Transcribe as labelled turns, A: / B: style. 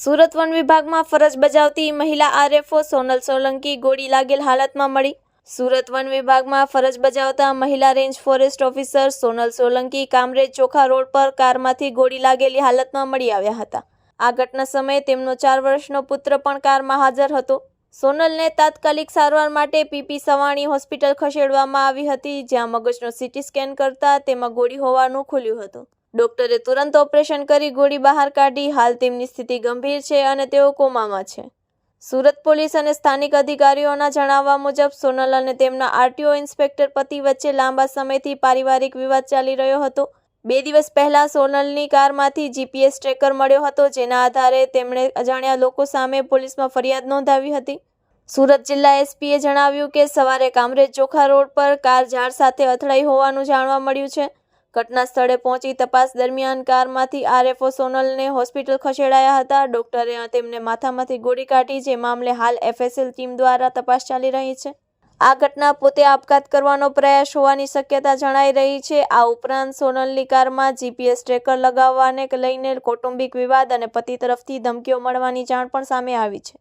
A: Surat one વિભાગમાં ફરજ બજાવતી મહિલા આરએફઓ સોનલ સોલંકી ગોળી લાગેલ હાલતમાં મળી. સુરત વન વિભાગમાં ફરજ બજાવતા મહિલા range forest officer Sonal Solanki Kamrej Chokha road પર કારમાંથી ગોળી લાગેલી હાલતમાં મળી આવ્યા હતા. આ ઘટના સમયે તેમનો ચાર વર્ષનો પુત્ર પણ કારમાં હાજર હતો. સોનલને તાત્કાલિક સારવાર માટે પીપી સવાણી હોસ્પિટલ ખસેડવામાં આવી હતી, જ્યાં મગજનો સીટી સ્કેન કરતા તેમાં ગોળી હોવાનું ખુલ્યું હતું. ડોક્ટરે તુરંત ઓપરેશન કરી ગોળી બહાર કાઢી, હાલ તેમની સ્થિતિ ગંભીર છે અને તેઓ કોમામાં છે. સુરત પોલીસ અને સ્થાનિક અધિકારીઓના જણાવવા મુજબ, સોનલ અને તેમના આરટીઓ ઇન્સ્પેક્ટર પતિ વચ્ચે લાંબા સમયથી પારિવારિક વિવાદ ચાલી રહ્યો હતો. બે દિવસ પહેલા સોનલની કારમાંથી જીપીએસ ટ્રેકર મળ્યો હતો, જેના આધારે તેમણે અજાણ્યા લોકો સામે પોલીસમાં ફરિયાદ નોંધાવી હતી. સુરત જિલ્લા એસપીએ જણાવ્યું કે, સવારે કામરેજ ચોખા રોડ પર કાર ઝાડ સાથે અથડાઈ હોવાનું જાણવા મળ્યું છે. ઘટના સ્થળે પહોંચી તપાસ દરમિયાન કારમાંથી આરએફઓ સોનલને હોસ્પિટલ ખસેડાયા હતા. ડોક્ટરે તેમને માથામાંથી ગોળી કાઢી, જે મામલે હાલ એફએસએલ ટીમ દ્વારા તપાસ ચાલી રહી છે. આ ઘટના પોતે આપઘાત કરવાનો પ્રયાસ હોવાની શક્યતા જણાઈ રહી છે. આ ઉપરાંત સોનલની કારમાં જીપીએસ ટ્રેકર લગાવવાને લઈને કૌટુંબિક વિવાદ અને પતિ તરફથી ધમકીઓ મળવાની જાણ પણ સામે આવી છે.